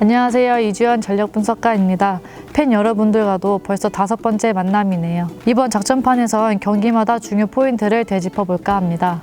안녕하세요. 이주연 전력 분석가입니다. 팬 여러분들과도 벌써 다섯 번째 만남이네요. 이번 작전판에선 경기마다 중요 포인트를 되짚어 볼까 합니다.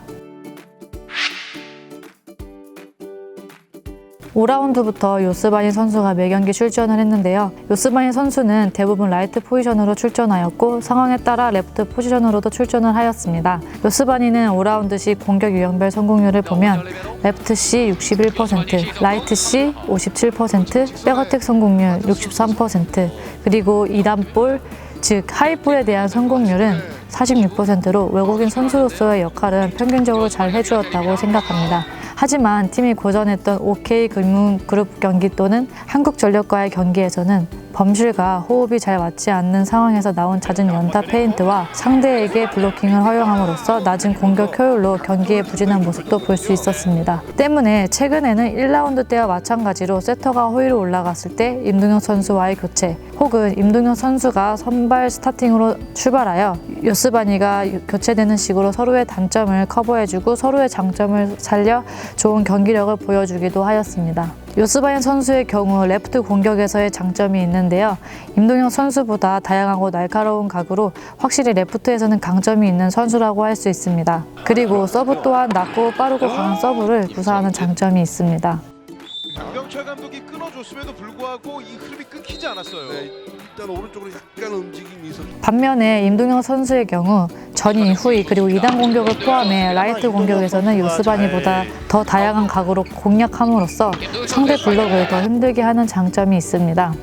5라운드부터 요스바니 선수가 매경기 출전을 했는데요. 요스바니 선수는 대부분 라이트 포지션으로 출전하였고 상황에 따라 레프트 포지션으로도 출전을 하였습니다. 요스바니는 5라운드 시 공격 유형별 성공률을 보면 레프트 C 61%, 라이트 C 57%, 백어택 성공률 63%, 그리고 2단 볼, 즉 하이볼에 대한 성공률은 46%로 외국인 선수로서의 역할은 평균적으로 잘 해주었다고 생각합니다. 하지만 팀이 고전했던 OK 금융그룹 경기 또는 한국전력과의 경기에서는 범실과 호흡이 잘 맞지 않는 상황에서 나온 잦은 연타 페인트와 상대에게 블로킹을 허용함으로써 낮은 공격 효율로 경기에 부진한 모습도 볼 수 있었습니다. 때문에 최근에는 1라운드 때와 마찬가지로 세터가 호위로 올라갔을 때 임동혁 선수와의 교체 혹은 임동혁 선수가 선발 스타팅으로 출발하여 요스바니가 교체되는 식으로 서로의 단점을 커버해주고 서로의 장점을 살려 좋은 경기력을 보여주기도 하였습니다. 요스바인 선수의 경우 레프트 공격에서의 장점이 있는데요. 임동혁 선수보다 다양하고 날카로운 각으로 확실히 레프트에서는 강점이 있는 선수라고 할 수 있습니다. 그리고 서브 또한 낮고 빠르고 강한 서브를 구사하는 장점이 있습니다. 김병철 감독이 끊어줬음에도 불구하고 이 흐름이 끊기지 않았어요. 네, 일단 오른쪽으로 약간 움직임이 있었. 반면에 임동혁 선수의 경우 전위, 후위 그리고 2단 공격을 포함해 라이트 공격에서는 요스바니보다 더 다양한 각으로 공략함으로써 상대 블록을 더 힘들게 하는 장점이 있습니다.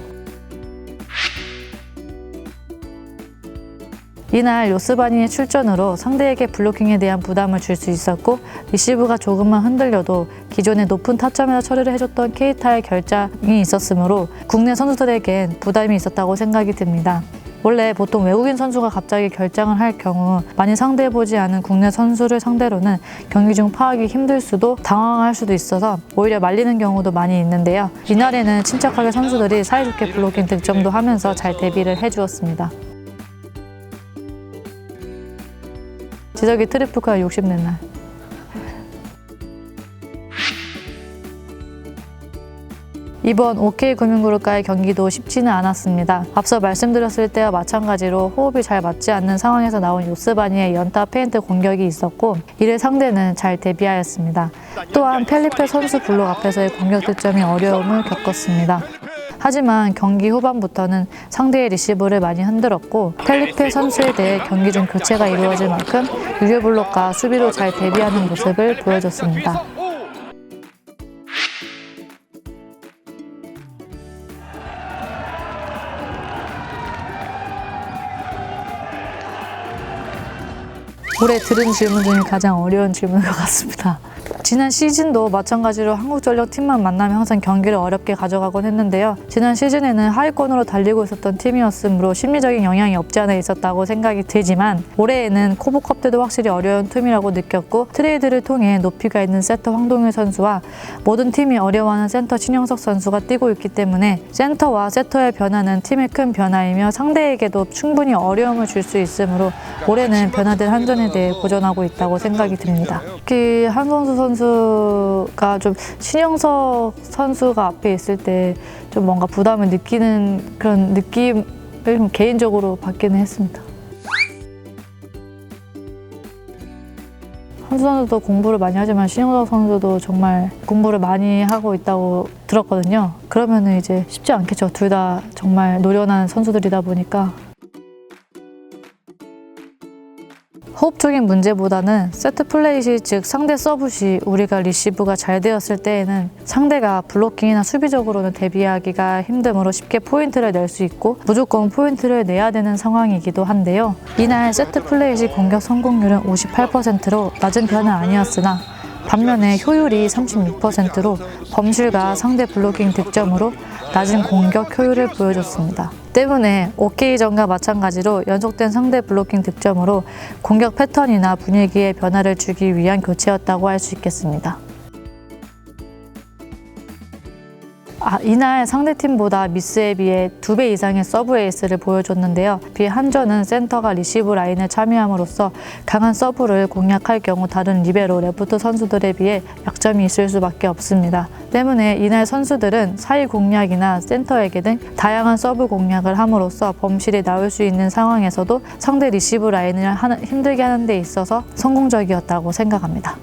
이날 요스바니의 출전으로 상대에게 블로킹에 대한 부담을 줄 수 있었고 리시브가 조금만 흔들려도 기존의 높은 타점에서 처리를 해줬던 케이타의 결장이 있었으므로 국내 선수들에겐 부담이 있었다고 생각이 듭니다. 원래 보통 외국인 선수가 갑자기 결장을 할 경우 많이 상대해보지 않은 국내 선수를 상대로는 경기 중 파악이 힘들 수도 당황할 수도 있어서 오히려 말리는 경우도 많이 있는데요. 이날에는 침착하게 선수들이 사이좋게 블로킹 득점도 하면서 잘 대비를 해주었습니다. 지석이 트리플카 60내 날. 이번 OK금융그룹과의 경기도 쉽지는 않았습니다. 앞서 말씀드렸을 때와 마찬가지로 호흡이 잘 맞지 않는 상황에서 나온 요스바니의 연타 페인트 공격이 있었고 이를 상대는 잘 대비하였습니다. 또한 펠리페 선수 블록 앞에서의 공격 득점이 어려움을 겪었습니다. 하지만 경기 후반부터는 상대의 리시브를 많이 흔들었고 펠리페 선수에 대해 경기 중 교체가 이루어질 만큼 유효 블록과 수비로 잘 대비하는 모습을 보여줬습니다. 오! 올해 들은 질문 중에 가장 어려운 질문인 것 같습니다. 지난 시즌도 마찬가지로 한국전력 팀만 만나면 항상 경기를 어렵게 가져가곤 했는데요. 지난 시즌에는 하위권으로 달리고 있었던 팀이었으므로 심리적인 영향이 없지 않아 있었다고 생각이 들지만 올해에는 코보컵 때도 확실히 어려운 틈이라고 느꼈고 트레이드를 통해 높이가 있는 세터 황동일 선수와 모든 팀이 어려워하는 센터 신영석 선수가 뛰고 있기 때문에 센터와 세터의 변화는 팀의 큰 변화이며 상대에게도 충분히 어려움을 줄 수 있으므로 올해는 변화된 한전에 대해 고전하고 있다고 생각이 듭니다. 특히 한선수 선수 가 좀 신영석 선수가 앞에 있을 때 좀 뭔가 부담을 느끼는 그런 느낌을 좀 개인적으로 받기는 했습니다. 한수 선수도 공부를 많이 하지만 신영석 선수도 정말 공부를 많이 하고 있다고 들었거든요. 그러면은 이제 쉽지 않겠죠. 둘 다 정말 노련한 선수들이다 보니까 호흡적인 문제보다는 세트 플레이 시, 즉 상대 서브 시 우리가 리시브가 잘 되었을 때에는 상대가 블로킹이나 수비적으로는 대비하기가 힘드므로 쉽게 포인트를 낼 수 있고 무조건 포인트를 내야 되는 상황이기도 한데요. 이날 세트 플레이 시 공격 성공률은 58%로 낮은 편은 아니었으나 반면에 효율이 36%로 범실과 상대 블로킹 득점으로 낮은 공격 효율을 보여줬습니다. 때문에 OK전과 마찬가지로 연속된 상대 블로킹 득점으로 공격 패턴이나 분위기에 변화를 주기 위한 교체였다고 할 수 있겠습니다. 아, 이날 상대팀보다 미스에 비해 두배 이상의 서브 에이스를 보여줬는데요. 비한전은 센터가 리시브 라인에 참여함으로써 강한 서브를 공략할 경우 다른 리베로 레프트 선수들에 비해 약점이 있을 수밖에 없습니다. 때문에 이날 선수들은 사이 공략이나 센터에게 등 다양한 서브 공략을 함으로써 범실이 나올 수 있는 상황에서도 상대 리시브 라인을 힘들게 하는 데 있어서 성공적이었다고 생각합니다.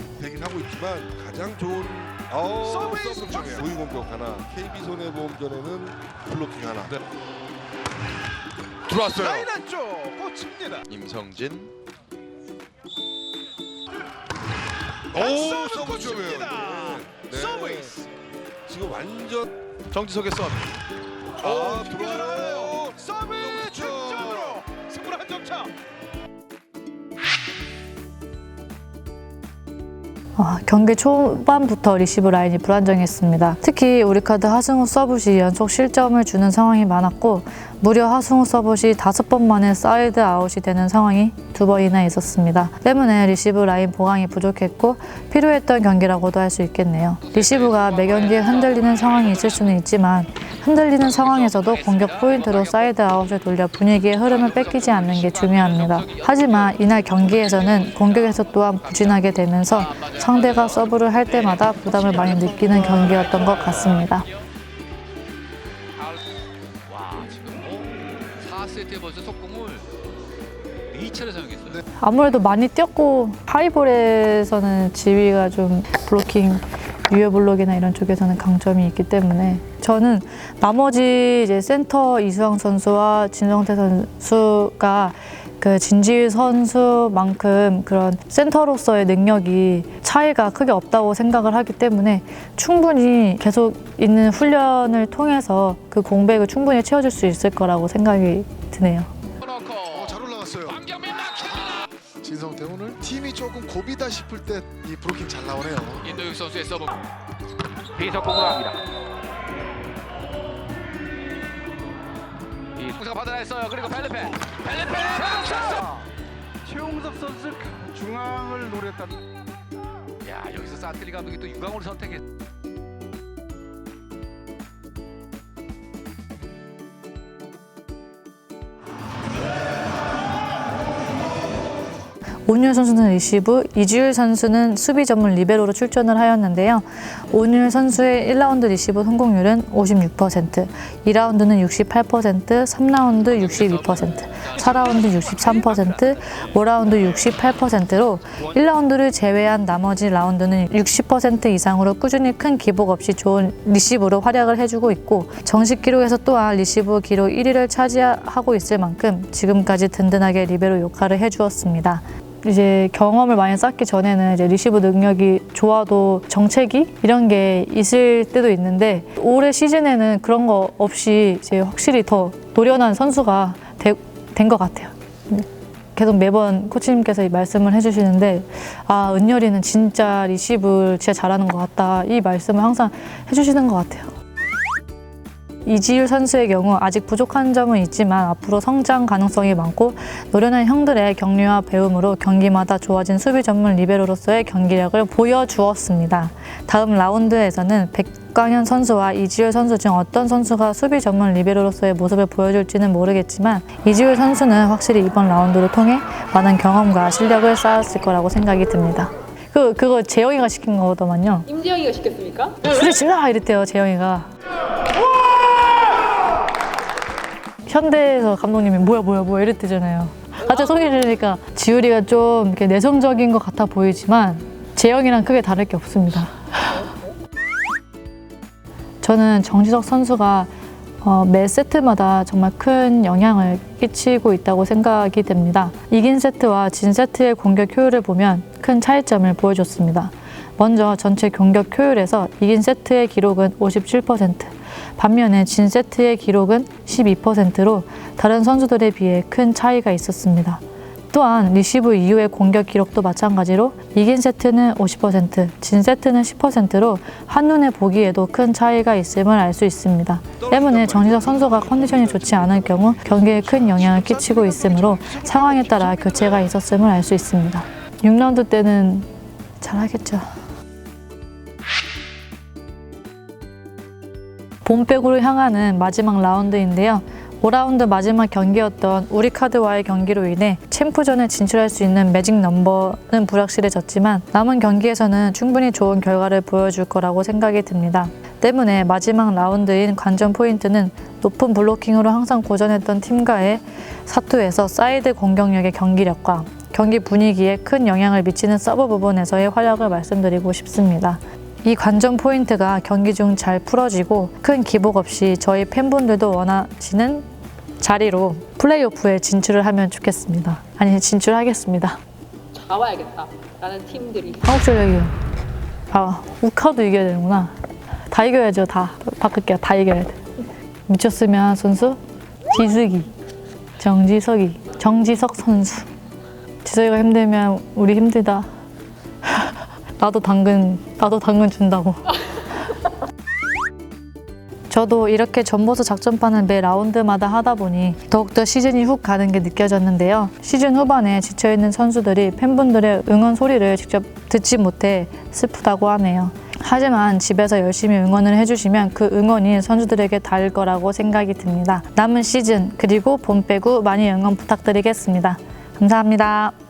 서브 쳤어요. 중에 고위 공격 하나, KB 손해보험전에는 블로킹 하나. 네. 들어왔어요. 라인 안쪽 꽂힙니다. 임성진 오, 서브 서브 꽂힙니다. 네. 서브에이스. 지금 완전 정지석의 서브 아, 김규준 들어와요. 서브 서브 득점으로 승부를 한점 차. 아, 경기 초반부터 리시브 라인이 불안정했습니다. 특히 우리 카드 하승우 서브 시 연속 실점을 주는 상황이 많았고 무려 하승우 서브 시 다섯 번 만에 사이드 아웃이 되는 상황이 두 번이나 있었습니다. 때문에 리시브 라인 보강이 부족했고 필요했던 경기라고도 할 수 있겠네요. 리시브가 매 경기에 흔들리는 상황이 있을 수는 있지만 흔들리는 상황에서도 공격 포인트로 사이드 아웃을 돌려 분위기의 흐름을 뺏기지 않는 게 중요합니다. 하지만 이날 경기에서는 공격에서 또한 부진하게 되면서 상대가 서브를 할 때마다 부담을 많이 느끼는 경기였던 것 같습니다. 뭐 4세트에 벌써 속공을 2차례 사용했어요. 아무래도 많이 뛰었고 하이볼에서는 지위가 좀 블로킹 유효 블록이나 이런 쪽에서는 강점이 있기 때문에 저는 나머지 이제 센터 이수영 선수와 진성태 선수가 그 진지휘 선수만큼 그런 센터로서의 능력이 차이가 크게 없다고 생각을 하기 때문에 충분히 계속 있는 훈련을 통해서 그 공백을 충분히 채워줄 수 있을 거라고 생각이 드네요. 어, 잘 올라갔어요. 진성태 오늘 팀이 조금 고비다 싶을 때 이 브로킹 잘 나오네요. 인도육 선수의 서브 비석공을 합니다. 이 공사가 받아냈어요. 그리고 벨레페 벨레페 쳤어. 최용석 선수 중앙을 노렸다. 야 여기서 사틀리 감독이 또 유광호를 선택했. 온율 선수는 리시브, 이주율 선수는 수비 전문 리베로로 출전을 하였는데요. 온율 선수의 1라운드 리시브 성공률은 56%, 2라운드는 68%, 3라운드 62%, 4라운드 63%, 5라운드 68%로 1라운드를 제외한 나머지 라운드는 60% 이상으로 꾸준히 큰 기복 없이 좋은 리시브로 활약을 해주고 있고 정식 기록에서 또한 리시브 기록 1위를 차지하고 있을 만큼 지금까지 든든하게 리베로 역할을 해주었습니다. 이제 경험을 많이 쌓기 전에는 이제 리시브 능력이 좋아도 정체기 이런 게 있을 때도 있는데 올해 시즌에는 그런 거 없이 이제 확실히 더 노련한 선수가 된 것 같아요. 계속 매번 코치님께서 이 말씀을 해주시는데 아 은열이는 진짜 리시브 진짜 잘하는 것 같다 이 말씀을 항상 해주시는 것 같아요. 이지율 선수의 경우 아직 부족한 점은 있지만 앞으로 성장 가능성이 많고 노련한 형들의 격려와 배움으로 경기마다 좋아진 수비 전문 리베로로서의 경기력을 보여주었습니다. 다음 라운드에서는 백광현 선수와 이지율 선수 중 어떤 선수가 수비 전문 리베로로서의 모습을 보여줄지는 모르겠지만 이지율 선수는 확실히 이번 라운드를 통해 많은 경험과 실력을 쌓았을 거라고 생각이 듭니다. 그 그거 재영이가 시킨 거더만요. 임지영이가 시켰습니까? 소리 질러 이랬대요 재영이가. 현대에서 감독님이 뭐야 뭐야 뭐야 이랬대잖아요. 갑자기 소리 지르니까 지율이가 좀 이렇게 내성적인 것 같아 보이지만 재영이랑 크게 다를 게 없습니다. 저는 정지석 선수가 어, 매 세트마다 정말 큰 영향을 끼치고 있다고 생각이 됩니다. 이긴 세트와 진 세트의 공격 효율을 보면 큰 차이점을 보여줬습니다. 먼저 전체 공격 효율에서 이긴 세트의 기록은 57%, 반면에 진 세트의 기록은 12%로 다른 선수들에 비해 큰 차이가 있었습니다. 또한 리시브 이후의 공격 기록도 마찬가지로 이긴 세트는 50%, 진 세트는 10%로 한눈에 보기에도 큰 차이가 있음을 알 수 있습니다. 때문에 정지석 선수가 컨디션이 좋지 않을 경우 경기에 큰 영향을 끼치고 있으므로 상황에 따라 교체가 있었음을 알 수 있습니다. 6라운드 때는 잘하겠죠. 본 백으로 향하는 마지막 라운드인데요. 5라운드 마지막 경기였던 우리 카드와의 경기로 인해 챔프전에 진출할 수 있는 매직 넘버는 불확실해졌지만 남은 경기에서는 충분히 좋은 결과를 보여줄 거라고 생각이 듭니다. 때문에 마지막 라운드인 관전 포인트는 높은 블로킹으로 항상 고전했던 팀과의 사투에서 사이드 공격력의 경기력과 경기 분위기에 큰 영향을 미치는 서브 부분에서의 활약을 말씀드리고 싶습니다. 이 관전 포인트가 경기 중 잘 풀어지고 큰 기복 없이 저희 팬분들도 원하시는 자리로 플레이오프에 진출을 하면 좋겠습니다. 아니 진출하겠습니다. 잡아야겠다. 라는 팀들이 한국 전력이요. 아 우카도 이겨야 되는구나. 다 이겨야죠. 다 바꿀게요. 다 이겨야 돼. 미쳤으면 선수 지숙이, 정지석이, 정지석 선수. 지석이가 힘들면 우리 힘들다. 나도 당근 나도 당근 준다고. 저도 이렇게 전보수 작전판을 매 라운드마다 하다 보니 더욱더 시즌이 훅 가는 게 느껴졌는데요. 시즌 후반에 지쳐있는 선수들이 팬분들의 응원 소리를 직접 듣지 못해 슬프다고 하네요. 하지만 집에서 열심히 응원을 해주시면 그 응원이 선수들에게 닿을 거라고 생각이 듭니다. 남은 시즌 그리고 봄 빼고 많이 응원 부탁드리겠습니다. 감사합니다.